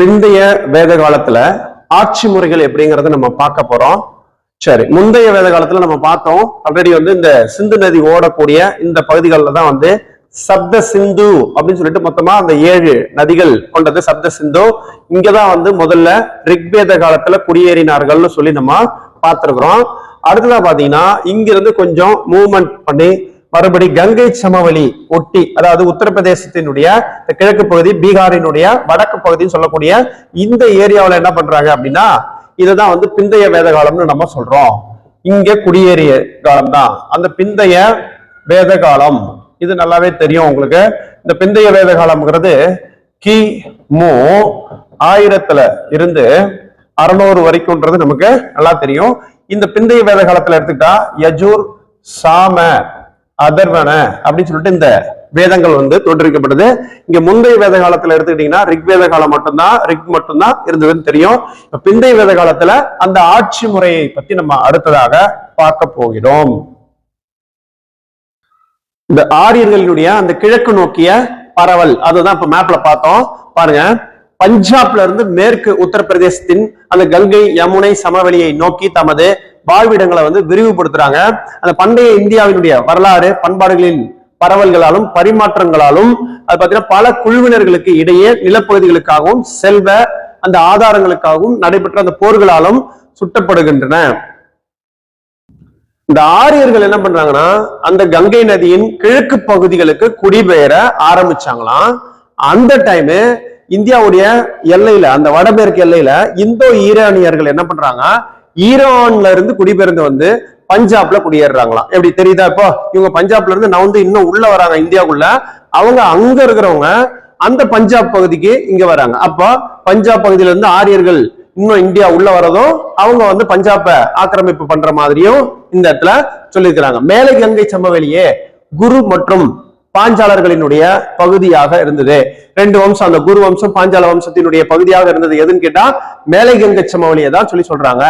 பிந்தைய வேத காலத்துல ஆட்சி முறைகள் எப்படிங்கறத நம்ம பார்க்க போறோம். சரி முந்தைய வேத காலத்துல நம்ம பார்த்தோம். ஆல்ரெடி வந்து இந்த சிந்து நதி ஓடக்கூடிய இந்த பகுதிகளில் தான் வந்து சப்த சிந்து அப்படின்னு சொல்லிட்டு மொத்தமா அந்த ஏழு நதிகள் கொண்டது சப்த சிந்து. இங்கதான் வந்து முதல்ல ரிக்வேத காலத்துல குடியேறினார்கள்னு சொல்லி நம்ம பார்த்திருக்கிறோம். அடுத்ததா பாத்தீங்கன்னா இங்கிருந்து கொஞ்சம் மூவ்மெண்ட் பண்ணி மறுபடி கங்கை சமவெளி ஒட்டி அதாவது உத்தரப்பிரதேசத்தினுடைய கிழக்கு பகுதி பீகாரினுடைய வடக்கு பகுதின்னு சொல்லக்கூடிய இந்த ஏரியாவில் என்ன பண்றாங்க அப்படின்னா இதுதான் வந்து பிந்தைய வேத காலம்னு நம்ம சொல்றோம். இங்க குடியேறிய காலம் தான் அந்த பிந்தைய வேத காலம் இது நல்லாவே தெரியும் உங்களுக்கு. இந்த பிந்தைய வேத காலம்ங்கிறது கி மு ஆயிரத்துல இருந்து அறுநூறு வரைக்கும்ன்றது நமக்கு நல்லா தெரியும். இந்த பிந்தைய வேத காலத்துல எடுத்துக்கிட்டா யஜூர் சாம. அதர்வன அப்படின்னு சொல்லிட்டு இந்த வேதங்கள் வந்து தோற்றுவிக்கப்படுது இங்க முந்தைய வேத காலத்துல எடுத்துக்கிட்டீங்கன்னா ரிக் வேத காலம் மட்டும்தான் ரிக் மட்டும்தான் இருந்ததுன்னு தெரியும். இப்ப பிந்தைய வேத காலத்துல அந்த ஆட்சி முறையை பத்தி நம்ம அடுத்ததாக பார்க்க போகிறோம். இந்த ஆரியர்களுடைய அந்த கிழக்கு நோக்கிய பரவல் அதுதான் இப்ப மேப்ல பார்த்தோம். பாருங்க. பஞ்சாப்ல இருந்து மேற்கு உத்தரப்பிரதேசத்தின் அந்த கங்கை யமுனை சமவெளியை நோக்கி தமது வாழ்விடங்களை வந்து விரிவுபடுத்துறாங்க. அந்த பண்டைய இந்தியாவினுடைய வரலாறு பண்பாடுகளின் பரவல்களாலும் பரிமாற்றங்களாலும் அது பார்த்தீங்கன்னா பல குழுவினர்களுக்கு இடையே நிலப்பகுதிகளுக்காகவும் செல்வ அந்த ஆதாரங்களுக்காகவும் நடைபெற்ற அந்த போர்களாலும் சுட்டப்படுகின்றன. இந்த ஆரியர்கள் என்ன பண்றாங்கன்னா அந்த கங்கை நதியின் கிழக்கு பகுதிகளுக்கு குடிபெயர ஆரம்பிச்சாங்களாம். அந்த டைமு இந்தியாவுடைய எல்லையில அந்த வடமேற்கு எல்லையில இந்தோ ஈரானியர்கள் என்ன பண்றாங்க? ஈரான்ல இருந்து குடிபெயர்ந்து வந்து பஞ்சாப்ல குடியேறுறாங்களாம். எப்படி தெரியுதா இப்போ? இவங்க பஞ்சாப்ல இருந்து நான் வந்து இன்னும் உள்ள வராங்க இந்தியாவுக்குள்ள. அவங்க அங்க இருக்கிறவங்க அந்த பஞ்சாப் பகுதிக்கு இங்க வராங்க. அப்போ பஞ்சாப் பகுதியில இருந்து ஆரியர்கள் இன்னும் இந்தியா உள்ள வரதும் அவங்க வந்து பஞ்சாப்பை ஆக்கிரமிப்பு பண்ற மாதிரியும் இந்த இடத்துல சொல்லியிருக்கிறாங்க. மேலை கங்கை சமவெளியே குரு மற்றும் பாஞ்சாலர்களினுடைய பகுதியாக இருந்தது. ரெண்டு வம்சம் அந்த குரு வம்சம் பாஞ்சால வம்சத்தினுடைய பகுதியாக இருந்தது எதுன்னு கேட்டா மேலை கங்கை சமவெளியை தான் சொல்லி சொல்றாங்க.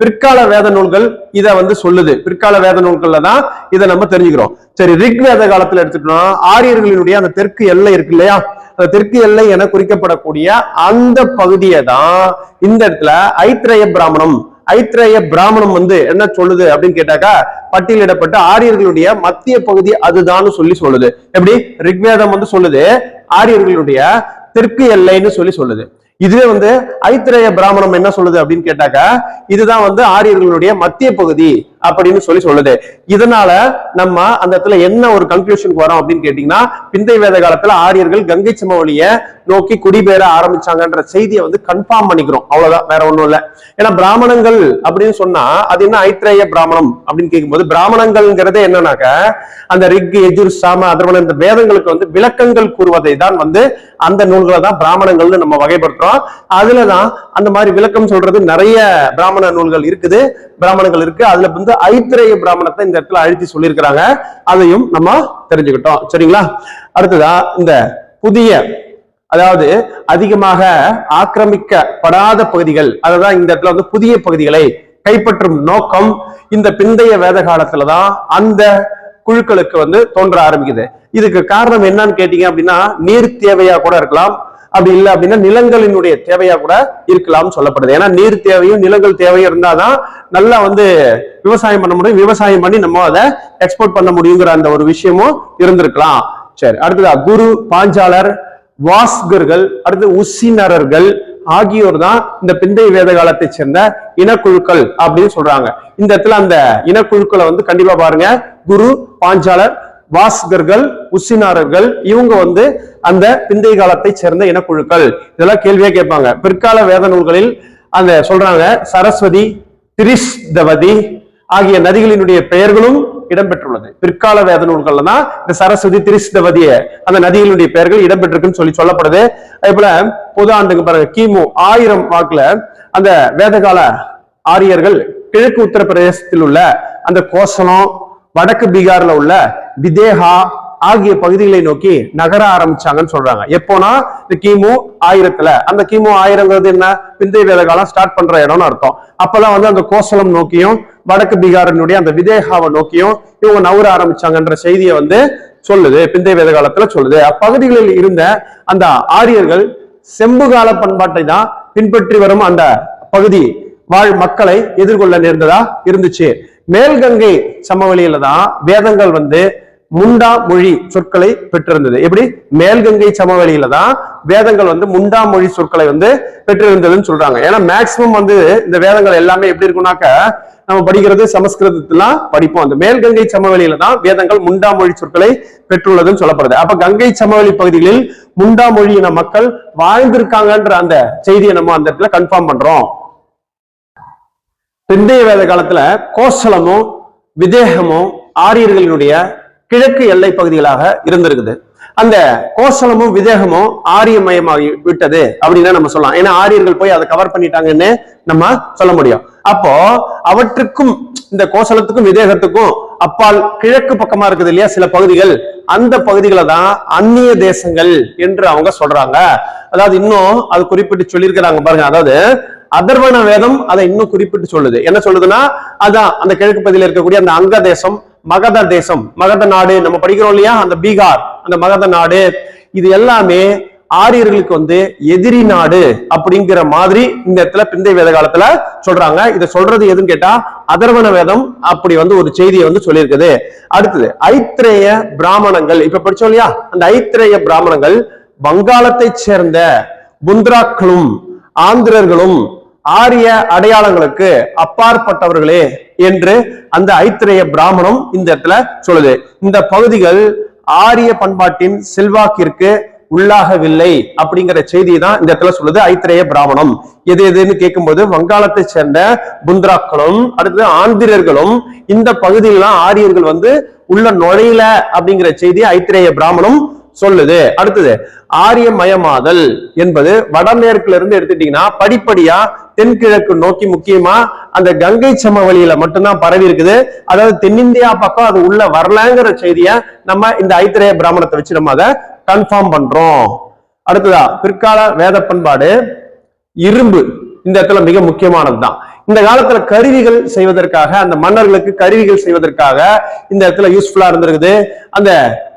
பிற்கால வேத நூல்கள் இதை வந்து சொல்லுது. பிற்கால வேத நூல்கள்ல தான் இதை நம்ம தெரிஞ்சுக்கிறோம். சரி ரிக் வேத காலத்துல எடுத்துட்டோம்னா ஆரியர்களினுடைய அந்த தெற்கு எல்லை இருக்கு இல்லையா? அந்த தெற்கு எல்லை என குறிக்கப்படக்கூடிய அந்த பகுதியை தான் இந்த இடத்துல ஐத்ரேய பிராமணம் ஐத்ரேய பிராமணம் வந்து என்ன சொல்லுது அப்படின்னு கேட்டாக்கா பட்டியலிடப்பட்ட ஆரியர்களுடைய மத்திய பகுதி அதுதான்னு சொல்லி சொல்லுது. எப்படி? ரிக்வேதம் வந்து சொல்லுது ஆரியர்களுடைய தெற்கு எல்லைன்னு சொல்லி சொல்லுது. இதுவே வந்து ஐத்திரேய பிராமணம் என்ன சொல்லுது அப்படின்னு கேட்டாக்கா இதுதான் வந்து ஆரியர்களுடைய மத்திய பகுதி. அப்படின்னு சொல்லி சொல்லுது. இதனால நம்ம அந்த இடத்துல என்ன ஒரு கன்க்ளூஷனுக்கு வரோம் அப்படின்னு கேட்டீங்கன்னா பிந்தைய வேத காலத்துல ஆரியர்கள் கங்கை சமவெளிய நோக்கி குடிபெயர ஆரம்பிச்சாங்கன்ற செய்தியை வந்து கன்ஃபார்ம் பண்ணிக்கிறோம். அவ்வளவுதான் வேற ஒண்ணும் இல்ல. ஏன்னா பிராமணங்கள் அப்படின்னு சொன்னா அது என்ன ஐத்ரேய பிராமணம் அப்படின்னு கேட்கும்போது பிராமணங்கள்ங்கிறதே என்னன்னாக்க அந்த ரிக் எஜுர் சாம அதர்வன இந்த வேதங்களுக்கு வந்து விளக்கங்கள் கூறுவதை தான் வந்து அந்த நூல்களை தான் பிராமணங்கள்னு நம்ம வகைப்படுத்துறோம். அதுலதான் அந்த மாதிரி விளக்கம் சொல்றது நிறைய பிராமண நூல்கள் இருக்குது பிராமணங்கள் இருக்கு. அதுல வந்து ஐத்திரேய பிராமணத்தை இந்த இடத்துல அழுத்தி சொல்லியிருக்கிறாங்க. அதையும் நம்ம தெரிஞ்சுக்கிட்டோம். சரிங்களா? அடுத்ததா இந்த புதிய அதாவது அதிகமாக ஆக்கிரமிக்கப்படாத பகுதிகள் அதுதான் இந்த இடத்துல வந்து புதிய பகுதிகளை கைப்பற்றும் நோக்கம். இந்த பிந்தைய வேத காலத்துலதான் அந்த குழுக்களுக்கு வந்து தோன்ற ஆரம்பிக்குது. இதுக்கு காரணம் என்னன்னு கேட்டீங்க அப்படின்னா நீர் தேவையா கூட இருக்கலாம். அப்படி இல்லை அப்படின்னா நிலங்களினுடைய தேவையா கூட இருக்கலாம்னு சொல்லப்படுது. ஏன்னா நீர் தேவையும் நிலங்கள் தேவையும் இருந்தாதான் நல்லா வந்து விவசாயம் பண்ண முடியும். விவசாயம் பண்ணி நம்ம அதை எக்ஸ்போர்ட் பண்ண முடியுங்கிற அந்த ஒரு விஷயமும் இருந்திருக்கலாம். சரி அடுத்ததா குரு பாஞ்சாலர் வாஸ்கர்கள் அடுத்து உசினரர்கள் ஆகியோர் தான் இந்த பிந்தைய வேத காலத்தை சேர்ந்த இனக்குழுக்கள் அப்படின்னு சொல்றாங்க. இந்த இடத்துல அந்த இனக்குழுக்களை வந்து கண்டிப்பா பாருங்க. குரு பாஞ்சாலர் வாஸ்கர்கள் உசினாரர்கள் இவங்க வந்து அந்த பிந்தைய காலத்தை சேர்ந்த இனக்குழுக்கள். இதெல்லாம் கேள்வியா கேட்பாங்க. பிற்கால வேத நூல்களில் அந்த சொல்றாங்க சரஸ்வதி திரிஷ்தவதி ஆகிய நதிகளினுடைய பெயர்களும் இடம்பெற்றுள்ளது. பிற்கால வேத நூல்கள்ல தான் இந்த சரஸ்வதி திரிஸ்தவதிய அந்த நதிகளுடைய பெயர்கள் இடம்பெற்றிருக்குன்னு சொல்லி சொல்லப்படுது. அதே போல பொது ஆண்டுக்கு பாருங்க கிமு ஆயிரம் வாக்குல அந்த வேதகால ஆரியர்கள் கிழக்கு உத்தரப்பிரதேசத்தில் உள்ள அந்த கோசலம் வடக்கு பீகார்ல உள்ள விதேகா ஆகிய பகுதிகளை நோக்கி நகர ஆரம்பிச்சாங்கன்னு சொல்றாங்க. எப்போனா இந்த கிமு ஆயிரத்துல. அந்த கிமு ஆயிரங்கிறது என்ன? பிந்தைய வேத காலம் ஸ்டார்ட் பண்ற இடம்னு அர்த்தம். அப்பதான் வந்து அந்த கோசலம் நோக்கியும் வடக்கு பீகாரினுடைய அந்த விதேகாவை நோக்கியும் இவங்க நவர ஆரம்பிச்சாங்கன்ற செய்தியை வந்து சொல்லுது பிந்தைய வேத காலத்துல சொல்லுது. அப்பகுதிகளில் இருந்த அந்த ஆரியர்கள் செம்புகால பண்பாட்டை தான் பின்பற்றி வரும் அந்த பகுதி வாழ் மக்களை எதிர்கொள்ள நேர்ந்ததா இருந்துச்சு. மேல்கங்கை சமவெளியில தான் வேதங்கள் வந்து முண்டா மொழி சொற்களை பெற்றிருந்தது. எப்படி? மேல்கங்கை சமவெளியில தான் வேதங்கள் வந்து முண்டா மொழி சொற்களை வந்து பெற்றிருந்ததுன்னு சொல்றாங்க. ஏன்னா மேக்சிமம் வந்து இந்த வேதங்கள் எல்லாமே எப்படி இருக்கும்னாக்க நம்ம படிக்கிறது சமஸ்கிருதத்திலாம் படிப்போம். அந்த மேல்கங்கை சமவெளியில தான் வேதங்கள் முண்டா மொழி சொற்களை பெற்றுள்ளதுன்னு சொல்லப்படுது. அப்ப கங்கை சமவெளி பகுதிகளில் முண்டா மொழியின மக்கள் வாழ்ந்திருக்காங்கன்ற அந்த செய்தியை நம்ம அந்த இடத்துல கன்ஃபார்ம் பண்றோம். பிந்தைய வேத காலத்துல கோசலமும் விதேகமும் ஆரியர்களினுடைய கிழக்கு எல்லை பகுதிகளாக இருந்திருக்குது. அந்த கோசலமும் விதேகமும் ஆரியமயமாகி விட்டது அப்படின்னு நம்ம சொல்லலாம். ஏன்னா ஆரியர்கள் போய் அதை கவர் பண்ணிட்டாங்கன்னு நம்ம சொல்ல முடியும். அப்போ அவற்றுக்கும் இந்த கோசலத்துக்கும் விதேகத்துக்கும் அப்பால் கிழக்கு பக்கமா இருக்குது இல்லையா சில பகுதிகள்? அந்த பகுதிகளை தான் அந்நிய தேசங்கள் என்று அவங்க சொல்றாங்க. அதாவது இன்னும் அது குறிப்பிட்டு சொல்லியிருக்கிறாங்க பாருங்க. அதாவது அதர்வன வேதம் அதை இன்னும் குறிப்பிட்டு சொல்லுது. என்ன சொல்லுதுன்னா அதான் அந்த கிழக்கு பகுதியில் இருக்கக்கூடிய அந்த அங்க தேசம் மகத தேசம் மகத நாடு நம்ம படிக்கிறோம் இல்லையா? அந்த பீகார் அந்த மகத நாடு இது எல்லாமே ஆரியர்களுக்கு வந்து எதிரி நாடு அப்படிங்கிற மாதிரி இந்த இடத்துல பிந்தைய வேத காலத்துல சொல்றாங்க. இதை சொல்றது எதுன்னு கேட்டா அதர்வன வேதம் அப்படி வந்து ஒரு செய்தியை வந்து சொல்லியிருக்குது. அடுத்தது ஐத்திரேய பிராமணங்கள். இப்ப படிச்சோம் இல்லையா? அந்த ஐத்திரேய பிராமணங்கள் வங்காளத்தை சேர்ந்த புந்த்ராக்களும் ஆந்திரர்களும் ஆரிய அடையாளங்களுக்கு அப்பாற்பட்டவர்களே என்று அந்த ஐத்திரேய பிராமணம் இந்த இடத்துல சொல்லுது. இந்த பகுதிகள் ஆரிய பண்பாட்டின் செல்வாக்கிற்கு உள்ளாகவில்லை அப்படிங்கிற செய்தி தான் இந்த இடத்துல சொல்லுது ஐத்திரேய பிராமணம். எது எதுன்னு கேட்கும்போது வங்காளத்தை சேர்ந்த புந்த்ராக்களும் அடுத்தது ஆந்திரர்களும் இந்த பகுதியிலாம் ஆரியர்கள் வந்து உள்ள நுழையில அப்படிங்கிற செய்தி ஐத்திரேய பிராமணம் சொல்லுது. அடுத்தது ஆரியமயமாதல் என்பது வடமேற்குல இருந்து எடுத்துட்டீங்கன்னா படிப்படியா தென்கிழக்கு நோக்கி முக்கியமா அந்த கங்கை சமவெளியில மட்டும்தான் பரவி இருக்குது. அதாவது தென்னிந்தியா பக்கம் அது உள்ள வரலங்கிற செய்திய நம்ம இந்த ஐத்திரேய பிராமணத்தை வச்சு நம்ம அதை கன்ஃபார்ம் பண்றோம். அடுத்ததா பிற்கால வேத பண்பாடு இரும்பு. இந்த இடத்துல மிக முக்கியமானது தான் இந்த காலத்துல கருவிகள் செய்வதற்காக அந்த மன்னர்களுக்கு கருவிகள் செய்வதற்காக இந்த இடத்துல யூஸ்ஃபுல்லா இருந்திருக்குது. அந்த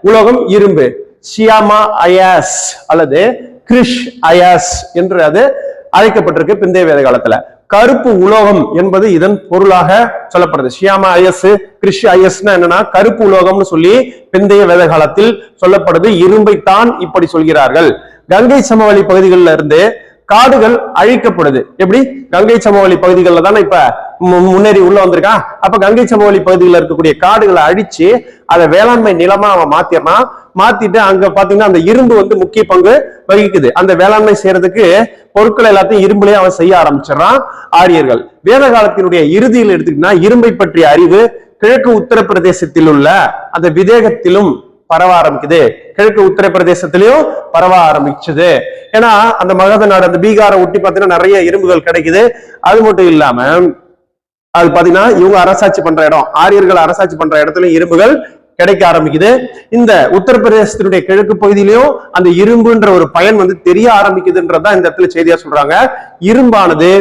உலோகம் இரும்பு. சியாமா அயாஸ் அல்லது கிரிஷ் அயாஸ் என்று அது அழைக்கப்பட்டிருக்கு பிந்தைய வேத காலத்துல. கருப்பு உலோகம் என்பது இதன் பொருளாக சொல்லப்படுது. ஷியாமா ஐஎஸ் கிறிஷ் ஐஎஸ்னா என்னன்னா கருப்பு உலோகம்னு சொல்லி பிந்தைய வேத காலத்தில் சொல்லப்படுது. இரும்பை தான் இப்படி சொல்கிறார்கள். கங்கை சமவெளி பகுதிகளில் இருந்து காடுகள் அழிக்கப்படுது. எப்படி? கங்கை சமவெளி பகுதிகளில் தானே இப்ப முன்னேறி உள்ள வந்திருக்கான் அப்ப கங்கை சமவெளி பகுதிகளில் இருக்கக்கூடிய காடுகளை அழிச்சு அதை வேளாண்மை நிலமா அவன் மாத்திடுறான் மாத்திட்டு அங்க பாத்தீங்கன்னா அந்த இரும்பு வந்து முக்கிய பங்கு வகிக்குது. அந்த வேளாண்மை செய்யறதுக்கு பொருட்கள் எல்லாத்தையும் இரும்புலயே அவன் செய்ய ஆரம்பிச்சிடறான். ஆரியர்கள். வேத காலத்தினுடைய இறுதியில் எடுத்துக்கிட்டா இரும்பை பற்றிய அறிவு கிழக்கு உத்தரப்பிரதேசத்தில் உள்ள அந்த விதேகத்திலும் பரவ ஆரம்பிக்குது. கிழக்கு உத்தரப்பிரதேசத்திலையும் பரவ ஆரம்பிச்சது. ஏன்னா அந்த மகத நாடு அந்த பீகாரை ஒட்டி பார்த்தீங்கன்னா நிறைய இரும்புகள் கிடைக்குது. அது மட்டும் இல்லாம அது பாத்தீங்கன்னா இவங்க அரசாட்சி பண்ற இடம். ஆரியர்கள் அரசாட்சி பண்ற இடத்துல இரும்புகள் கிடைக்க ஆரம்பிக்குது. இந்த உத்தரப்பிரதேசத்தினுடைய கிழக்கு பகுதியிலையும் அந்த இரும்புன்ற ஒரு பயன் வந்து தெரிய ஆரம்பிக்குதுன்றதான் இந்த இடத்துல செய்தியா சொல்றாங்க. இரும்பானது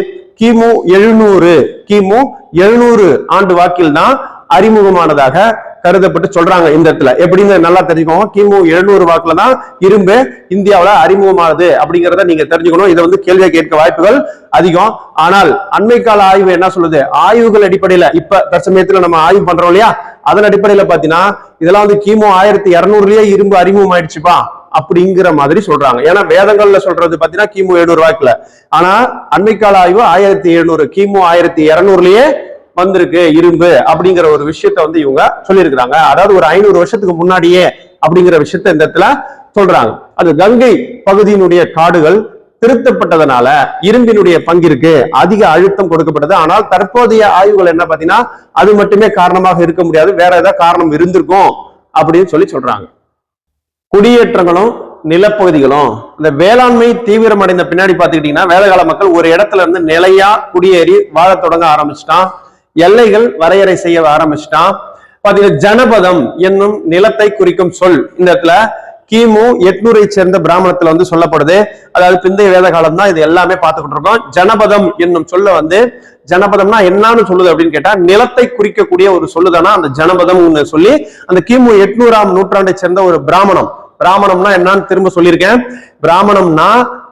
கிமு எழுநூறு. கிமு எழுநூறு ஆண்டு வாக்கில் தான் அறிமுகமானதாக கருதப்பட்டு சொல்றாங்க இந்த இடத்துல. எப்படின்னு நல்லா தெரிஞ்சுக்கோங்க. கிமு எழுநூறு வாக்குல தான் இரும்பு இந்தியாவில அறிமுகமானது அப்படிங்கிறத நீங்க தெரிஞ்சுக்கணும். இதை வந்து கேள்வியை கேட்க வாய்ப்புகள் அதிகம். ஆனால் அண்மை கால ஆய்வு என்ன சொல்லுது? ஆய்வுகள் அடிப்படையில இப்ப தற்சமயத்துல நம்ம ஆய்வு பண்றோம் இல்லையா? அதன் அடிப்படையில பாத்தீங்கன்னா இதெல்லாம் வந்து கிமு ஆயிரத்தி இரநூறுலயே இரும்பு அறிமுகம் ஆயிடுச்சுப்பா அப்படிங்கிற மாதிரி சொல்றாங்க. ஏன்னா வேதங்கள்ல சொல்றது பாத்தீங்கன்னா கிமு எழுநூறு வாக்குல ஆனா அண்மைக்கால ஆய்வு ஆயிரத்தி எழுநூறு கிமு ஆயிரத்தி இரநூறுலயே வந்திருக்கு இரும்பு அப்படிங்கிற ஒரு விஷயத்த வந்து இவங்க சொல்லியிருக்கிறாங்க. அதாவது ஒரு ஐநூறு வருஷத்துக்கு முன்னாடியே அப்படிங்கிற விஷயத்த இந்த இடத்துல சொல்றாங்க. அது கங்கை பகுதியினுடைய காடுகள் திருத்தப்பட்டதனால இரும்பினுடைய பங்கிற்கு அதிக அழுத்தம் கொடுக்கப்பட்டது. ஆனால் தற்போதைய ஆய்வுகள் என்ன பாத்தீங்கன்னா அது மட்டுமே காரணமாக இருக்க முடியாது. வேற ஏதாவது காரணம் இருந்திருக்கும் அப்படின்னு சொல்லி சொல்றாங்க. குடியேற்றங்களும் நிலப்பகுதிகளும் இந்த வேளாண்மை தீவிரமடைந்த பின்னாடி பாத்துக்கிட்டீங்கன்னா வேலைக்கால மக்கள் ஒரு இடத்துல இருந்து நிலையா குடியேறி வாழத் தொடங்க ஆரம்பிச்சிட்டான். எல்லைகள் வரையறை செய்ய ஆரம்பிச்சிட்டான். பாத்தீங்கன்னா ஜனபதம் என்னும் நிலத்தை குறிக்கும் சொல் இந்த இடத்துல கிமு எட்நூறை சேர்ந்த பிராமணத்துல வந்து சொல்லப்படுது. அதாவது பிந்தைய வேத காலம் தான் இது எல்லாமே பார்த்துக்கிட்டு இருக்கோம். ஜனபதம் என்னும் சொல்ல வந்து ஜனபதம்னா என்னன்னு சொல்லுது அப்படின்னு கேட்டா நிலத்தை குறிக்கக்கூடிய ஒரு சொல்லுதானா? அந்த ஜனபதம்னு சொல்லி அந்த கிமு எட்நூறாம் நூற்றாண்டை சேர்ந்த ஒரு பிராமணம். பிராமணம்னா என்னன்னு திரும்ப சொல்லியிருக்கேன். பிராமணம்னா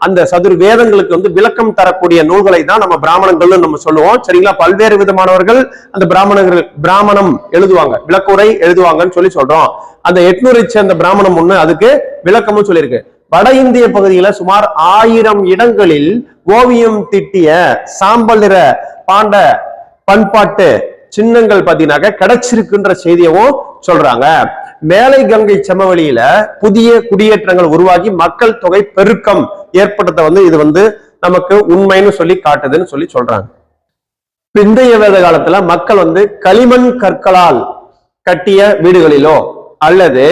அந்த சதுர் வேதங்களுக்கு வந்து விளக்கம் தரக்கூடிய நூல்களை தான் நம்ம பிராமணங்கள்னு நம்ம சொல்லுவோம். சரிங்களா? பல்வேறு விதமானவர்கள் அந்த பிராமணர்கள் பிராமணம் எழுதுவாங்க. விளக்குரை எழுதுவாங்கன்னு சொல்லி சொல்றோம். அந்த எட்நூரை சேர்ந்த பிராமணம் ஒண்ணு அதுக்கு விளக்கமும் சொல்லியிருக்கு. வட இந்திய பகுதியில சுமார் ஆயிரம் இடங்களில் ஓவியம் திட்டிய சாம்பல் நிற பாண்ட பண்பாட்டு சின்னங்கள் பார்த்தீங்கன்னாக்க கிடைச்சிருக்குன்ற செய்தியவும் சொல்றாங்க. மேலை கங்கை சமவெளியில புதிய குடியேற்றங்கள் உருவாகி மக்கள் தொகை பெருக்கம் ஏற்பட்டதை வந்து இது வந்து நமக்கு உண்மைன்னு சொல்லி காட்டுதுன்னு சொல்லி சொல்றாங்க. பிந்தைய வேத காலத்துல மக்கள் வந்து களிமண் கற்களால் கட்டிய வீடுகளிலோ அல்லது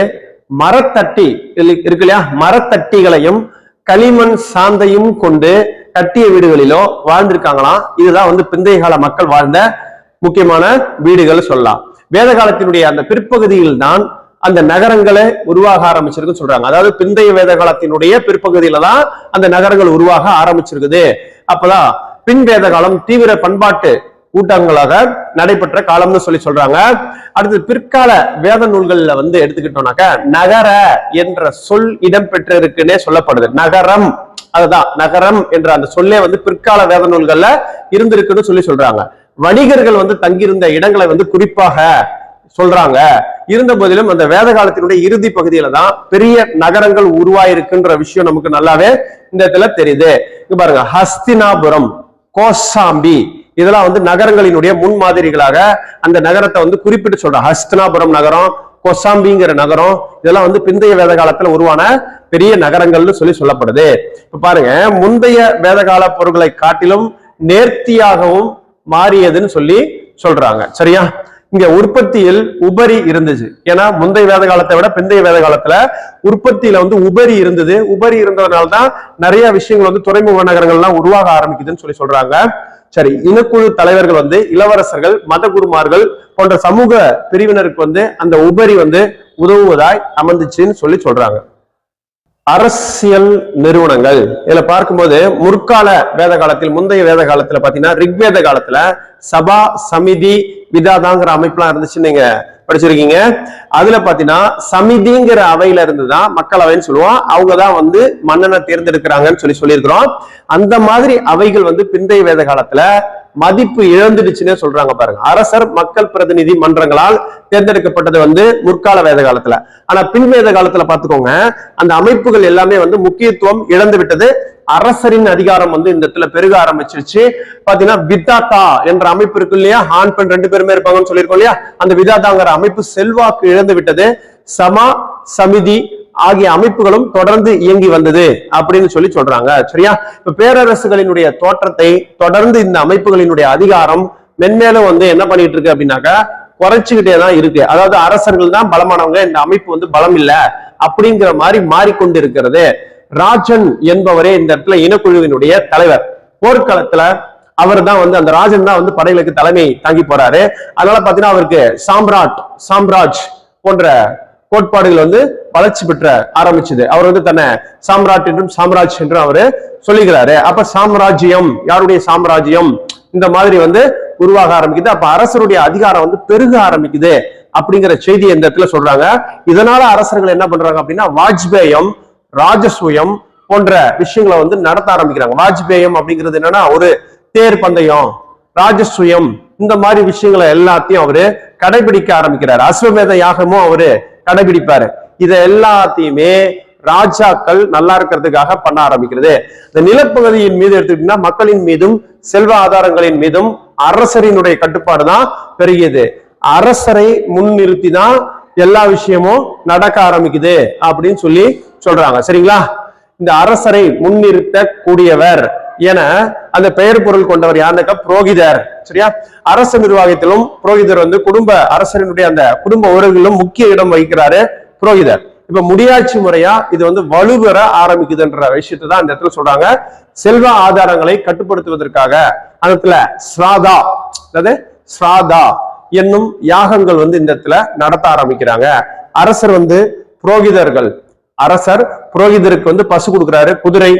மரத்தட்டி இருக்கு இல்லையா? மரத்தட்டிகளையும் களிமண் சாந்தையும் கொண்டு கட்டிய வீடுகளிலோ வாழ்ந்திருக்காங்களாம் இதுதான் வந்து பிந்தைய கால மக்கள் வாழ்ந்த முக்கியமான வீடுகள் சொல்லலாம். வேத காலத்தினுடைய அந்த பிற்பகுதியில் தான் அந்த நகரங்களை உருவாக ஆரம்பிச்சிருக்குன்னு சொல்றாங்க. அதாவது பிந்தைய வேத காலத்தினுடைய பிற்பகுதியில தான் அந்த நகரங்கள் உருவாக ஆரம்பிச்சிருக்குது. அப்பதான் பின் வேத காலம் தீவிர பண்பாட்டு கூட்டங்களாக நடைபெற்ற காலம்னு சொல்லி சொல்றாங்க. அடுத்து பிற்கால வேத நூல்கள்ல வந்து எடுத்துக்கிட்டோம்னாக்க நகர என்ற சொல் இடம்பெற்றிருக்குன்னே சொல்லப்படுது. நகரம். அதுதான் நகரம் என்ற அந்த சொல்லே வந்து பிற்கால வேத நூல்கள்ல இருந்திருக்குன்னு சொல்லி சொல்றாங்க. வணிகர்கள் வந்து தங்கியிருந்த இடங்களை வந்து குறிப்பாக சொல்றாங்க. இருந்த போதிலும் அந்த வேத காலத்தினுடைய இறுதி பகுதியில தான் பெரிய நகரங்கள் உருவாயிருக்குன்ற விஷயம் நமக்கு நல்லாவே இந்த இடத்துல தெரியுது. இங்க பாருங்க ஹஸ்தினாபுரம் கோசாம்பி. இதெல்லாம் வந்து நகரங்களினுடைய முன்மாதிரிகளாக அந்த நகரத்தை வந்து குறிப்பிட்டு சொல்றாங்க ஹஸ்தினாபுரம் நகரம் கொசாம்பிங்கிற நகரம் இதெல்லாம் வந்து பிந்தைய வேத காலத்துல உருவான பெரிய நகரங்கள்னு சொல்லி சொல்லப்படுது. இப்ப பாருங்க முந்தைய வேதகால பொருட்களை காட்டிலும் நேர்த்தியாகவும் மாறியதுன்னு சொல்லி சொல்றாங்க. சரியா? இங்க உற்பத்தியில் உபரி இருந்துச்சு. ஏன்னா முந்தைய வேத காலத்தை விட பிந்தைய வேத காலத்துல உற்பத்தியில வந்து உபரி இருந்தது. உபரி இருந்ததுனால தான் நிறைய விஷயங்கள் வந்து துறைமுக நகரங்கள்லாம் உருவாக ஆரம்பிக்குதுன்னு சொல்லி சொல்றாங்க. சரி இனக்குழு தலைவர்கள் வந்து இளவரசர்கள் மதகுருமார்கள் போன்ற சமூக பிரிவினருக்கு வந்து அந்த உபரி வந்து உதவுவதாய் அமைந்துச்சுன்னு சொல்லி சொல்றாங்க. அரசியல் நிறுவனங்கள். இதுல பார்க்கும்போது முற்கால வேத காலத்தில் முந்தைய வேத காலத்துல பாத்தீங்கன்னா ரிக்வேத காலத்துல சபா சமிதி விதாதாங்கிற அமைப்புலாம் இருந்துச்சு நீங்க படிச்சிருக்கீங்க. அதுல பாத்தீங்கன்னா சமிதிங்கிற அவையில இருந்துதான் மக்களவைன்னு சொல்லுவோம். அவங்கதான் வந்து மன்னனை தேர்ந்தெடுக்கிறாங்கன்னு சொல்லி சொல்லியிருக்கிறோம். அந்த மாதிரி அவைகள் வந்து பிந்தைய வேத காலத்துல மதிப்பு இழந்துடுச்சுன்னே சொல்றாங்க பாருங்க. அரசர் மக்கள் பிரதிநிதி மன்றங்களால் தேர்ந்தெடுக்கப்பட்டது வந்து முற்கால வேத காலத்துல. ஆனா பின் வேத காலத்துல பாத்துக்கோங்க அந்த அமைப்புகள் எல்லாமே வந்து முக்கியத்துவம் இழந்து விட்டது அரசரின் அதிகாரம் வந்து இந்த இடத்துல பெருக ஆரம்பிச்சிருச்சு. பாத்தீங்கன்னா விதாத்தா என்ற அமைப்பு இருக்கு இல்லையா? ஆண் பெண் ரெண்டு பேருமே இருப்பாங்கன்னு சொல்லியிருக்கோம் இல்லையா? அந்த விதாதாங்கிற அமைப்பு செல்வாக்கு இழந்து விட்டது சமா சமிதி ஆகிய அமைப்புகளும் தொடர்ந்து இயங்கி வந்தது அப்படின்னு சொல்லி சொல்றாங்க. சரியா? இப்ப பேரரசுகளினுடைய தோற்றத்தை தொடர்ந்து இந்த அமைப்புகளினுடைய அதிகாரம் மென்மேலும் வந்து என்ன பண்ணிட்டு இருக்கு அப்படின்னாக்கா குறைச்சுக்கிட்டே தான் இருக்கு. அதாவது அரசர்கள் தான் பலமானவங்க இந்த அமைப்பு வந்து பலம் இல்ல அப்படிங்கிற மாதிரி மாறிக்கொண்டு இருக்கிறது ராஜன் என்பவரே இந்த இடத்துல இனக்குழுவினுடைய தலைவர். போர்க்களத்துல அவர் தான் வந்து அந்த ராஜன் தான் வந்து படைகளுக்கு தலைமை தாங்கி போறாரு. அதனால பாத்தீங்கன்னா அவருக்கு சாம்ராட் சாம்ராஜ் போன்ற கோட்பாடுகள் வந்து வளர்ச்சி பெற்ற ஆரம்பிச்சது. அவர் வந்து தன்னை சாம்ராட் என்றும் சாம்ராஜ் என்றும் அவரு சொல்லுகிறாரு அப்ப சாம்ராஜ்யம் யாருடைய சாம்ராஜ்யம்? இந்த மாதிரி வந்து உருவாக ஆரம்பிக்குது. அப்ப அரசருடைய அதிகாரம் வந்து பெருக ஆரம்பிக்குது அப்படிங்கிற செய்தி இந்த இடத்துல சொல்றாங்க. இதனால அரசர்கள் என்ன பண்றாங்க அப்படின்னா வாஜ்பேயம் ராஜசூயம் போன்ற விஷயங்களை வந்து நடத்த ஆரம்பிக்கிறாங்க. வாஜ்பேயம் அப்படிங்கிறது என்னன்னா ஒரு தேர் பந்தயம் ராஜசூயம் இந்த மாதிரி விஷயங்களை எல்லாத்தையும் அவரு கடைபிடிக்க ஆரம்பிக்கிறாரு. அஸ்வமேத யாகமும் அவரு கடைபிடிப்பாரு. இதை எல்லாத்தையுமே ராஜாக்கள் நல்லா இருக்கிறதுக்காக பண்ண ஆரம்பிக்கிறது. இந்த நிலப்பகுதியின் மீது எடுத்துக்கிட்டீங்கன்னா மக்களின் மீதும் செல்வ ஆதாரங்களின் மீதும் அரசரினுடைய கட்டுப்பாடு தான் பெருகியது. அரசரை முன்னிறுத்தி தான் எல்லா விஷயமும் நடக்க ஆரம்பிக்குது அப்படின்னு சொல்லி சொல்றாங்க. சரிங்களா? இந்த அரசரை முன்னிறுத்த கூடியவர் என அந்த பெயர் பொருள் கொண்டவர் யாருனாக்கா புரோகிதர். சரியா? அரசு நிர்வாகத்திலும் புரோகிதர் வந்து குடும்ப அரசரினுடைய அந்த குடும்ப உறவுகளிலும் முக்கிய இடம் வகிக்கிறாரு. புரோகிதர். இப்ப முடியாட்சி முறையா இது வந்து வலுப்பெற ஆரம்பிக்குதுன்ற விஷயத்தை தான் இந்த இடத்துல சொல்றாங்க. செல்வ ஆதாரங்களை கட்டுப்படுத்துவதற்காக அந்த இடத்துல ஸ்ராதா அதாவது ஸ்ராதா என்னும் யாகங்கள் வந்து இந்த இடத்துல நடத்த ஆரம்பிக்கிறாங்க. அரசர் வந்து புரோகிதர்கள். அரசர் புரோகிதருக்கு வந்து பசு கொடுக்குறாரு குதிரை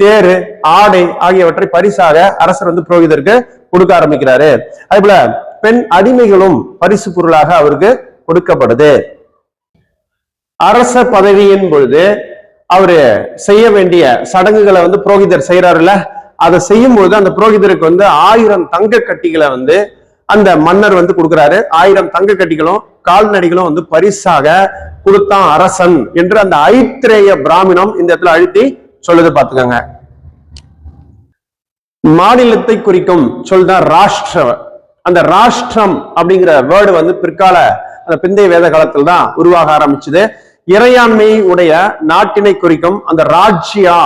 தேரு ஆடை ஆகியவற்றை பரிசாக அரசர் வந்து புரோகிதருக்கு கொடுக்க ஆரம்பிக்கிறாரு. அதே போல பெண் அடிமைகளும் பரிசு பொருளாக அவருக்கு கொடுக்கப்படுது. அரச பதவியின் பொழுது அவரு செய்ய வேண்டிய சடங்குகளை வந்து புரோகிதர் செய்யறாருல்ல அதை செய்யும் பொழுது அந்த புரோகிதருக்கு வந்து ஆயிரம் தங்க கட்டிகளை வந்து அந்த மன்னர் வந்து கொடுக்குறாரு. ஆயிரம் தங்க கட்டிகளும் கால்நடைகளும் வந்து பரிசாக கொடுத்தான் அரசன் என்று அந்த ஐத்திரேய பிராமணம் இந்த இடத்துல அழுத்தி சொல்லுது பாத்துக்கோங்க மாநிலத்தை குறிக்கும் சொல்தான் ராஷ்டிர அந்த ராஷ்டிரம் அப்படிங்கிற வேர்டு வந்து பிற்கால அந்த பிந்தைய வேத காலத்தில் தான் உருவாக ஆரம்பிச்சது. இறையாண்மை உடைய நாட்டினை குறிக்கும் அந்த ராஜ்யா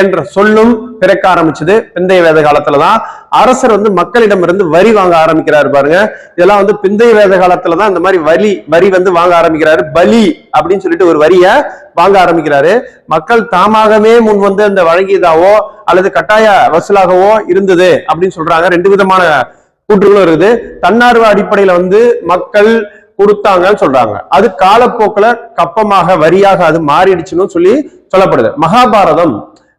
என்ற சொல்லும் பிறக்க ஆரம்பிச்சது பிந்தைய வேத காலத்துலதான். அரசர் வந்து மக்களிடம் இருந்து வரி வாங்க ஆரம்பிக்கிறாரு பாருங்க. இதெல்லாம் வந்து பிந்தைய வேத காலத்துலதான் இந்த மாதிரி வரி வரி வந்து வாங்க ஆரம்பிக்கிறாரு. பலி அப்படின்னு சொல்லிட்டு ஒரு வரிய வாங்க ஆரம்பிக்கிறாரு. மக்கள் தாமாகவே முன் வந்து அந்த வழங்கியதாவோ அல்லது கட்டாய வசூலாகவோ இருந்தது அப்படின்னு சொல்றாங்க. ரெண்டு விதமான கூற்றுகளும் இருக்குது. தன்னார்வ அடிப்படையில வந்து மக்கள் கொடுத்தாங்கன்னு சொல்றாங்க. அது காலப்போக்கில் கப்பமாக வரியாக அது மாறிடுச்சுன்னு சொல்லி சொல்லப்படுது. மகாபாரதம்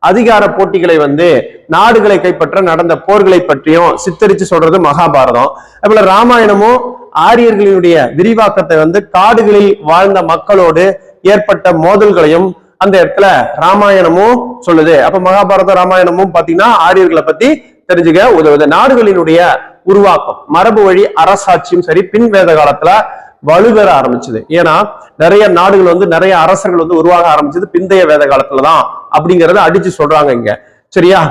அதிகார போட்டிகளை வந்து நாடுகளை கைப்பற்ற நடந்த போர்களை பற்றியும் சித்தரிச்சு சொல்றது மகாபாரதம். அதுபோல ராமாயணமும் ஆரியர்களினுடைய விரிவாக்கத்தை வந்து காடுகளில் வாழ்ந்த மக்களோடு ஏற்பட்ட மோதல்களையும் அந்த இடத்துல ராமாயணமும் சொல்லுது. அப்ப மகாபாரதம் ராமாயணமும் பாத்தீங்கன்னா ஆரியர்களை பத்தி தெரிஞ்சுக்க உதவுது. நாடுகளினுடைய உருவாக்கம் மரபு வழி அரசாட்சியும் சரி பின் வேத காலத்துல வலுப்பெற ஆரம்பிச்சது. ஏன்னா நிறைய நாடுகள் வந்து நிறைய அரசர்கள் வந்து உருவாக ஆரம்பிச்சது பிந்தைய வேத காலத்துலதான் அப்படிங்கறத அடிச்சு சொல்றாங்க இங்க. சரியா?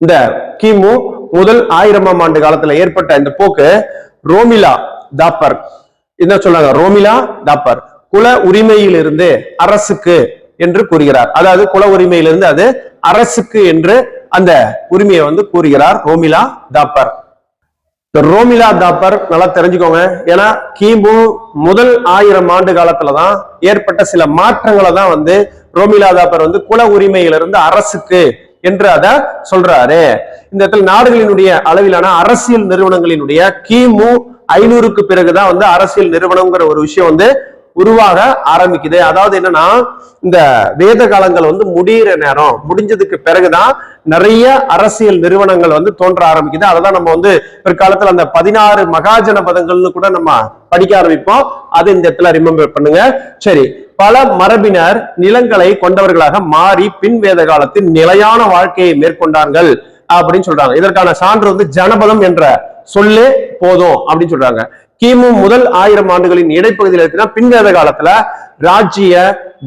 இந்த கிமு முதல் ஆயிரமாம் ஆண்டு காலத்துல ஏற்பட்ட இந்த போக்கு ரோமிலா தாப்பர். என்ன சொல்றாங்க ரோமிலா தாப்பர். குல உரிமையிலிருந்து அரசுக்கு என்று கூறுகிறார். அதாவது குல உரிமையிலிருந்து அது அரசுக்கு என்று அந்த உரிமையை வந்து கூறுகிறார் ரோமிலா தாப்பர். இந்த ரோமிலா தாப்பர் நல்லா தெரிஞ்சுக்கோங்க. ஏன்னா கிமு முதல் ஆயிரம் ஆண்டு காலத்துல தான் ஏற்பட்ட சில மாற்றங்களை தான் வந்து ரோமிலா தாப்பர் வந்து குல உரிமையிலிருந்து அரசுக்கு என்று அதை சொல்றாரு. இந்த இடத்துல நாடுகளினுடைய அளவிலான அரசியல் நிறுவனங்களினுடைய கிமு ஐநூறுக்கு பிறகுதான் வந்து அரசியல் நிறுவனம்ங்கிற ஒரு விஷயம் வந்து உருவாக ஆரம்பிக்குது. அதாவது என்னன்னா இந்த வேத காலங்கள் வந்து முடியிற நேரம் முடிஞ்சதுக்கு பிறகுதான் நிறைய அரசியல் நிறுவனங்கள் வந்து தோன்ற ஆரம்பிக்குது. அததான் நம்ம வந்து பிற்காலத்துல அந்த பதினாறு மகாஜன பதங்கள்னு கூட நம்ம படிக்க ஆரம்பிப்போம். அது இந்த இடத்துல ரிமெம்பர் பண்ணுங்க. சரி பல மரபினர் நிலங்களை கொண்டவர்களாக மாறி பின் வேத காலத்தில் நிலையான வாழ்க்கையை மேற்கொண்டார்கள் அப்படின்னு சொல்றாங்க. இதற்கான சான்று வந்து ஜனபதம் என்ற சொல்லே போதும் அப்படின்னு சொல்றாங்க. கிமு முதல் ஆயிரம் ஆண்டுகளின் இடைப்பகுதியில் இருக்குன்னா பின்வேத காலத்துல ராஜ்ய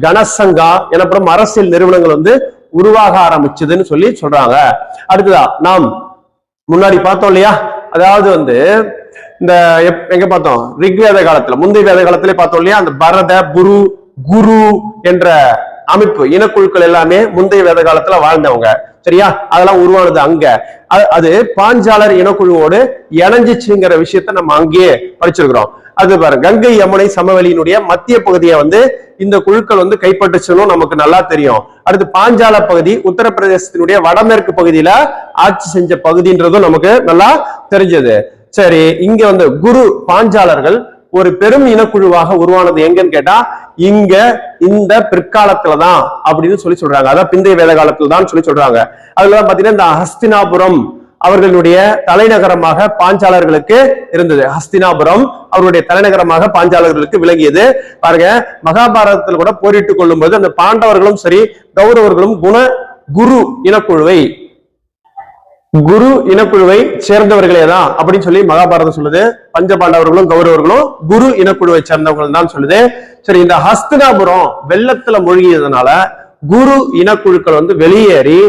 கனசங்கா எனப்படும் அரசியல் நிறுவனங்கள் வந்து உருவாக ஆரம்பிச்சதுன்னு சொல்லி சொல்றாங்க. அடுத்ததா நாம் முன்னாடி பார்த்தோம் இல்லையா? அதாவது வந்து இந்த எப்- எங்க பார்த்தோம்? ரிக்வேத காலத்துல முந்தைய வேத காலத்திலே பார்த்தோம் இல்லையா? அந்த பரத புரு குரு என்ற அமைப்பு இனக்குழுக்கள் எல்லாமே முந்தைய வேத காலத்துல வாழ்ந்தவங்க. சரியா? அதெல்லாம் உருவானது அங்க. அது பாஞ்சாலர் இனக்குழுவோடு இணைஞ்சிச்சுங்கிற விஷயத்த நம்ம அங்கேயே படிச்சிருக்கிறோம். அது பாரு கங்கை யமுனை சமவெளியினுடைய மத்திய பகுதியை வந்து இந்த குழுக்கள் வந்து கைப்பற்றுச்சுன்னு நமக்கு நல்லா தெரியும். அடுத்து பாஞ்சால பகுதி உத்தரப்பிரதேசத்தினுடைய வடமேற்கு பகுதியில ஆட்சி செஞ்ச பகுதின்றதும் நமக்கு நல்லா தெரிஞ்சது. சரி இங்க வந்து குரு பாஞ்சாலர்கள் ஒரு பெரும் இனக்குழுவாக உருவானது எங்கன்னு கேட்டா இங்க இந்த பிற்காலத்துலதான் அப்படின்னு சொல்லி சொல்றாங்க. அதான் பிந்தைய வேத காலத்துல தான் சொல்லி சொல்றாங்க. அதுலதான் பாத்தீங்கன்னா இந்த ஹஸ்தினாபுரம் அவர்களுடைய தலைநகரமாக பாஞ்சாலர்களுக்கு இருந்தது. ஹஸ்தினாபுரம் அவருடைய தலைநகரமாக பாஞ்சாலர்களுக்கு விளங்கியது. பாருங்க மகாபாரதத்தில் கூட போரிட்டுக் கொள்ளும்போது அந்த பாண்டவர்களும் சரி கௌரவர்களும் குண குரு இனக்குழுவை குரு இனக்குழுவை சேர்ந்தவர்களே தான் அப்படின்னு சொல்லி மகாபாரதம் சொல்லுது. பஞ்சபாண்டவர்களும் கௌரவர்களும் குரு இனக்குழுவை சேர்ந்தவர்கள் தான் சொல்லுது. சரி இந்த ஹஸ்தினாபுரம் வெள்ளத்துல மூழ்கியதுனால குரு இனக்குழுக்கள் வந்து வெளியேறி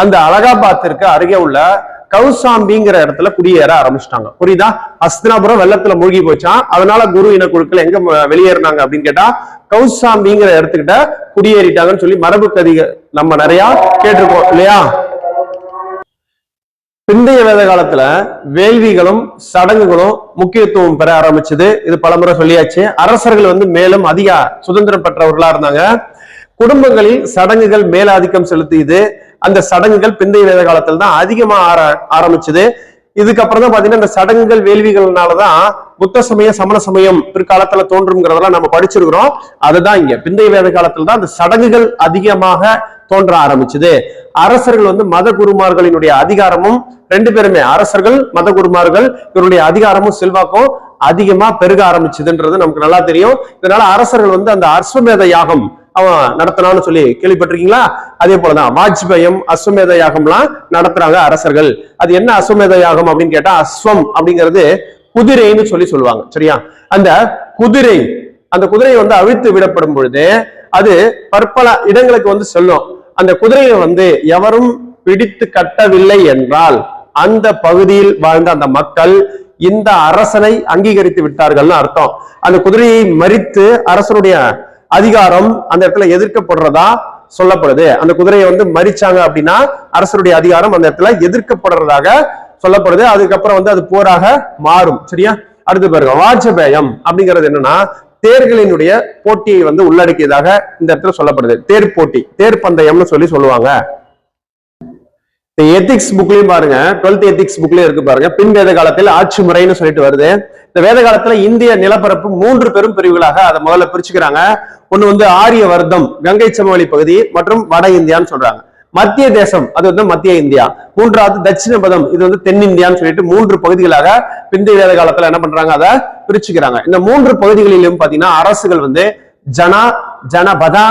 அந்த அலகாபாத்திற்கு அருகே உள்ள கௌசாம்பிங்கிற இடத்துல குடியேற ஆரம்பிச்சிட்டாங்க. புரியுதா? அஸ்தினாபுரம் வெள்ளத்துல மூழ்கி போச்சான் அதனால குரு இனக்குழுக்கள் எங்க வெளியேறினாங்க அப்படின்னு கேட்டா கௌசாம்பிங்கிற இடத்துக்கிட்ட குடியேறிட்டாங்கன்னு சொல்லி மரபு கதிக நம்ம நிறைய கேட்டிருக்கோம் இல்லையா? பிந்தைய வேத காலத்துல வேள்விகளும் சடங்குகளும் முக்கியத்துவம் பெற ஆரம்பிச்சது. இது பலமுறை சொல்லியாச்சு. அரசர்கள் வந்து மேலும் அதிக சுதந்திரம் பெற்றவர்களா இருந்தாங்க. குடும்பங்களில் சடங்குகள் மேலாதிக்கம் செலுத்தியது. அந்த சடங்குகள் பிந்தைய வேத காலத்துல தான் அதிகமா ஆர ஆரம்பிச்சது. இதுக்கப்புறம் தான் பாத்தீங்கன்னா இந்த சடங்குகள் வேள்விகள்னாலதான் புத்த சமயம் சமண சமயம் பிற்காலத்துல தோன்றும்ங்கிறதெல்லாம் நம்ம படிச்சிருக்கிறோம். அதுதான் இங்க. பிந்தைய வேத காலத்துல தான் அந்த சடங்குகள் அதிகமாக தோன்ற ஆரம்பிச்சது. அரசர்கள் வந்து மத குருமார்களினுடைய அதிகாரமும் ரெண்டு பேருமே அரசர்கள் மத குருமார்கள் இவருடைய அதிகாரமும் செல்வாக்கும் அதிகமா பெருக ஆரம்பிச்சதுன்றது நமக்கு நல்லா தெரியும். இதனால அரசர்கள் வந்து அந்த அஸ்வமேத யாகம் அவன் நடத்தினான்னு சொல்லி கேள்விப்பட்டிருக்கீங்களா? அதே போலதான் வாஜ்பயம் அஸ்வமேத யாகம்லாம் நடத்துறாங்க அரசர்கள். அது என்ன அஸ்வமேத யாகம் அப்படின்னு கேட்டா அஸ்வம் அப்படிங்கிறது குதிரைன்னு சொல்லி சொல்லுவாங்க. சரியா? அந்த குதிரை அந்த குதிரை வந்து அவிழ்த்து விடப்படும் பொழுது அது பற்பல இடங்களுக்கு வந்து செல்லும். அந்த குதிரையை வந்து எவரும் பிடித்து கட்டவில்லை என்றால் அந்த பகுதியில் வாழ்ந்த அந்த மக்கள் இந்த அரசனை அங்கீகரித்து விட்டார்கள்னு அர்த்தம். அந்த குதிரையை மறித்து அரசனுடைய அதிகாரம் அந்த இடத்துல எதிர்க்கப்படுறதா சொல்லப்படுது. அந்த குதிரையை வந்து மறிச்சாங்க அப்படின்னா அரசருடைய அதிகாரம் அந்த இடத்துல எதிர்க்கப்படுறதாக சொல்லப்படுது. அதுக்கப்புறம் வந்து அது போராக மாறும். சரியா? அடுத்து பாருங்க வாஜபேயம் அப்படிங்கிறது என்னன்னா தேர்களினுடைய போட்டியை வந்து உள்ளடக்கியதாக இந்த இடத்துல சொல்லப்படுது. தேர் போட்டி தேர் பந்தயம்னு சொல்லி சொல்லுவாங்க. எத்திக்ஸ் புக்லயும் பாருங்க டுவெல்த் எத்திக்ஸ் புக்லயும் இருக்கு பாருங்க. பின் வேத காலத்தில் ஆட்சி முறைன்னு சொல்லிட்டு வருது. இந்த வேத காலத்துல இந்திய நிலப்பரப்பு மூன்று பெரும் பிரிவுகளாக அதை முதல்ல பிரிச்சுக்கிறாங்க. ஒன்னு வந்து ஆரிய வர்த்தம் கங்கை சமவெளி பகுதி மற்றும் வட இந்தியான்னு சொல்றாங்க. மத்திய தேசம் அது வந்து மத்திய இந்தியா. மூன்றாவது தட்சிண பதம் இது வந்து தென்னிந்தியான்னு சொல்லிட்டு மூன்று பகுதிகளாக பிந்தைய வேத காலத்துல என்ன பண்றாங்க அதை பிரிச்சுக்கிறாங்க. இந்த மூன்று பகுதிகளிலும் பாத்தீங்கன்னா அரசுகள் வந்து ஜனா ஜனபதா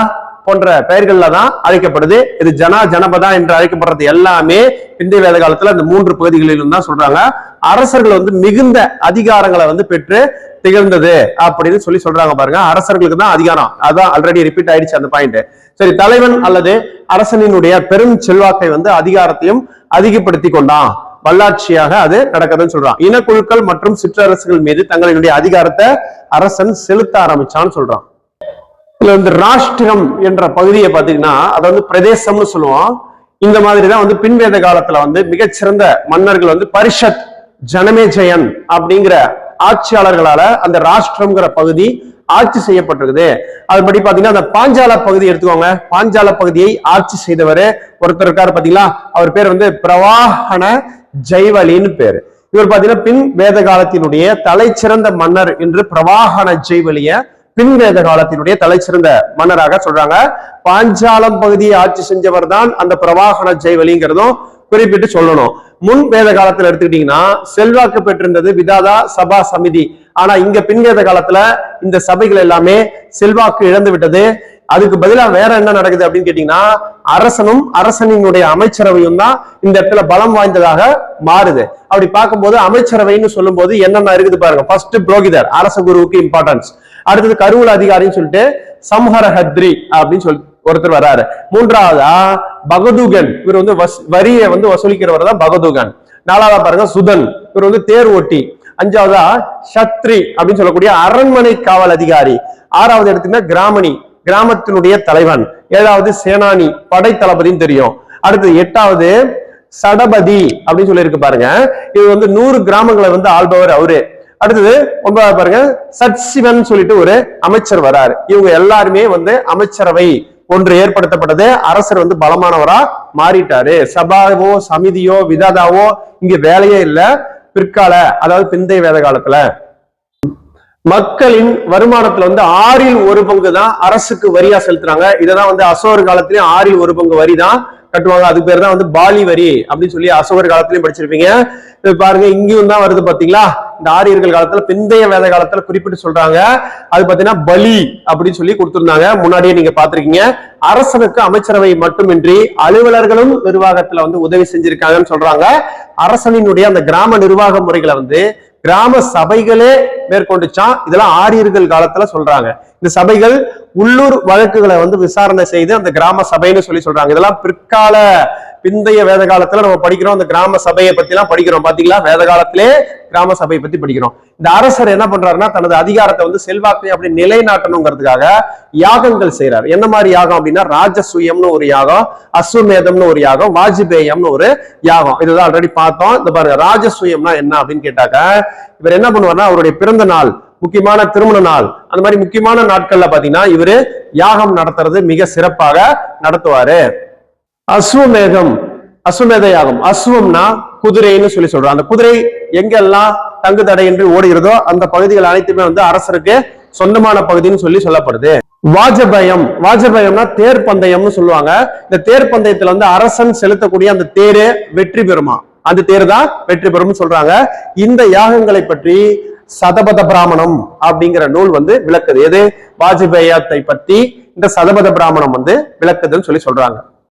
போன்ற பெயர்கள்ல தான் அழைக்கப்படுது. இது ஜனா ஜனபதா என்று அழைக்கப்படுறது எல்லாமே பிந்தைய வேத காலத்துல இந்த மூன்று பகுதிகளிலும் தான் சொல்றாங்க. அரசர்கள் வந்து மிகுந்த அதிகாரங்களை வந்து பெற்று திகழ்ந்தது அப்படின்னு சொல்லி சொல்றாங்க பாருங்க. அரசர்களுக்கு தான் அதிகாரம். அதான் ஆல்ரெடி ரிப்பீட் ஆயிடுச்சு அந்த பாயிண்ட் சரி தலைவன் அல்லது அரசனினுடைய பெரும் செல்வாக்கை வந்து அதிகாரத்தையும் அதிகப்படுத்தி கொண்டான். வல்லாட்சியாக அது நடக்குதுன்னு சொல்றான். இனக்குழுக்கள் மற்றும் சிற்றரசுகள் மீது தங்களினுடைய அதிகாரத்தை அரசன் செலுத்த ஆரம்பிச்சான்னு சொல்றான். இதுல வந்து ராஷ்டிரம் என்ற பகுதியை பாத்தீங்கன்னா அதை வந்து பிரதேசம்னு சொல்லுவோம். இந்த மாதிரி தான் வந்து பின்வேத காலத்துல வந்து மிகச்சிறந்த மன்னர்கள் வந்து பரிஷத் ஜனமேஜயன் அப்படிங்கிற ஆட்சியாளர்களால அந்த ராஷ்டிரம்ங்கிற பகுதி ஆட்சி செய்யப்பட்டிருக்குது. அதுபடி பாத்தீங்கன்னா அந்த பாஞ்சால பகுதி எடுத்துக்கோங்க. பாஞ்சால பகுதியை ஆட்சி செய்தவர் ஒருத்தர் இருக்காரு பாத்தீங்களா அவர் பேர் வந்து பிரவாகன ஜெய்வலின்னு பேரு. இவர் பாத்தீங்கன்னா பின் வேத காலத்தினுடைய தலை சிறந்த மன்னர் என்று பிரவாகன ஜெய்வலிய பின்வேத காலத்தினுடைய தலைச்சிறந்த மன்னராக சொல்றாங்க. பாஞ்சாலம் பகுதியை ஆட்சி செஞ்சவர் தான் அந்த பிரவாகன ஜெய்வலிங்கிறதும் குறிப்பிட்டு சொல்லணும். முன் வேத காலத்துல எடுத்துக்கிட்டீங்கன்னா செல்வாக்கு பெற்றிருந்தது விதாதா சபா சமிதி. ஆனா இங்க பின்வேத காலத்துல இந்த சபைகள் எல்லாமே செல்வாக்கு இழந்து விட்டது. அதுக்கு பதிலா வேற என்ன நடக்குது அப்படின்னு கேட்டீங்கன்னா அரசனும் அரசனினுடைய அமைச்சரவையும் தான் இந்த இடத்துல பலம் வாய்ந்ததாக மாறுது. அப்படி பார்க்கும்போது அமைச்சரவைன்னு சொல்லும்போது என்னென்ன இருக்குது பாருங்க. ஃபர்ஸ்ட் புரோகிதர் அரச குருவுக்கு இம்பார்ட்டன்ஸ் அடுத்தது கருவூல அதிகாரின்னு சொல்லிட்டு சம்ஹர ஹத்ரி அப்படின்னு சொல்லி ஒருத்தர் வராரு மூன்றாவதா பகதுகன். இவர் வந்து வஸ்- வரியை வந்து வசூலிக்கிறவர் தான் பகதுகன். நாலாவதா பாருங்க சுதன். இவர் வந்து தேர் ஓட்டி. அஞ்சாவதா சத்ரி அப்படின்னு சொல்லக்கூடிய அரண்மனை காவல் அதிகாரி. ஆறாவது எடுத்தீங்கன்னா கிராமணி கிராமத்தினுடைய தலைவன். ஏழாவது சேனானி படை தளபதினு தெரியும். அடுத்தது எட்டாவது சடபதி அப்படின்னு சொல்லியிருக்கு பாருங்க. இது வந்து நூறு கிராமங்களை வந்து ஆள்பவர் அவரு. அடுத்தது ஒன்பதாவது பாருங்க. சச்சிவன் சொல்லிட்டு ஒரு அமைச்சர் வராரு. இவங்க எல்லாருமே வந்து அமைச்சரவை ஒன்று ஏற்படுத்தப்பட்டது. அரசர் வந்து பலமானவரா மாறிட்டாரு. சபாவோ சமிதியோ விதாதாவோ இங்க வேலையே இல்ல. பிற்கால அதாவது பிந்தைய வேத காலத்துல மக்களின் வருமானத்துல வந்து ஆறில் ஒரு பங்கு தான் அரசுக்கு வரியா செலுத்துறாங்க. இதெல்லாம் வந்து அசோகர் காலத்திலயும் ஆறில் ஒரு பங்கு வரி தான் கட்டுவாங்க. அது பேர் தான் வந்து பாலி வரி அப்படின்னு சொல்லி அசோகர் காலத்திலயும் படிச்சிருப்பீங்க. பாருங்க இங்கேயும் தான் வருது பாத்தீங்களா? இந்த ஆரியர்கள் காலத்துல பிந்தைய வேத காலத்துல குறிப்பிட்டு சொல்றாங்க. அது பாத்தீங்கன்னா பலி அப்படின்னு சொல்லி கொடுத்திருந்தாங்க. முன்னாடியே நீங்க பாத்திருக்கீங்க அரசனுக்கு அமைச்சரவை மட்டுமின்றி அலுவலர்களும் நிர்வாகத்துல வந்து உதவி செஞ்சிருக்காங்கன்னு சொல்றாங்க. அரசனினுடைய அந்த கிராம நிர்வாக முறைகளை வந்து கிராம சபைகளே மேற்கொண்டுச்சான். இதெல்லாம் ஆரியர்கள் காலத்துல சொல்றாங்க. இந்த சபைகள் உள்ளூர் வழக்குகளை வந்து விசாரணை செய்து அந்த கிராம சபைன்னு சொல்லி சொல்றாங்க. இதெல்லாம் பிற்கால பிந்தைய வேத காலத்துல நம்ம படிக்கிறோம் அந்த கிராம சபையை பத்தி எல்லாம் படிக்கிறோம். பாத்தீங்களா? வேத காலத்திலே கிராம சபையை பத்தி படிக்கிறோம். இந்த அரசர் என்ன பண்றாருன்னா தனது அதிகாரத்தை வந்து செல்வாக்கை அப்படி நிலைநாட்டணுங்கிறதுக்காக யாகங்கள் செய்யறாரு என்ன மாதிரி யாகம் அப்படின்னா ராஜசூயம்னு ஒரு யாகம் அஸ்வமேதம்னு ஒரு யாகம் வாஜ்பேயம்னு ஒரு யாகம். இதுதான் ஆல்ரெடி பார்த்தோம். இந்த பாருங்க ராஜசூயம்னா என்ன அப்படின்னு கேட்டாக்க இவர் என்ன பண்ணுவார்னா அவருடைய பிறந்த நாள் முக்கியமான திருமண நாள் அந்த மாதிரி முக்கியமான நாட்கள்ல பாத்தீங்கன்னா இவரு யாகம் நடத்துறது மிக சிறப்பாக நடத்துவாரு. அஸ்வமேகம் அஸ்வமேத யாகம் அஸ்வம்னா குதிரைன்னு சொல்லி சொல்றோம். அந்த குதிரை எங்கெல்லாம் தங்கு தடையின்றி ஓடுகிறதோ அந்த பகுதிகள் அனைத்துமே வந்து அரசருக்கு சொந்தமான பகுதின்னு சொல்லி சொல்லப்படுது. வாஜபயம் வாஜபயம்னா தேர் பந்தயம்னு சொல்லுவாங்க. இந்த தேர் பந்தயத்துல வந்து அரசன் செலுத்தக்கூடிய அந்த தேரு வெற்றி பெறுமா? அந்த தேர் தான் வெற்றி பெறும்னு சொல்றாங்க. இந்த யாகங்களை பற்றி சதபத பிராமணம் அப்படிங்கிற நூல் வந்து விளக்குது. எது? வாஜபேயத்தை பத்தி இந்த சதபத பிராமணம் வந்து விளக்குதுன்னு சொல்லி சொல்றாங்க.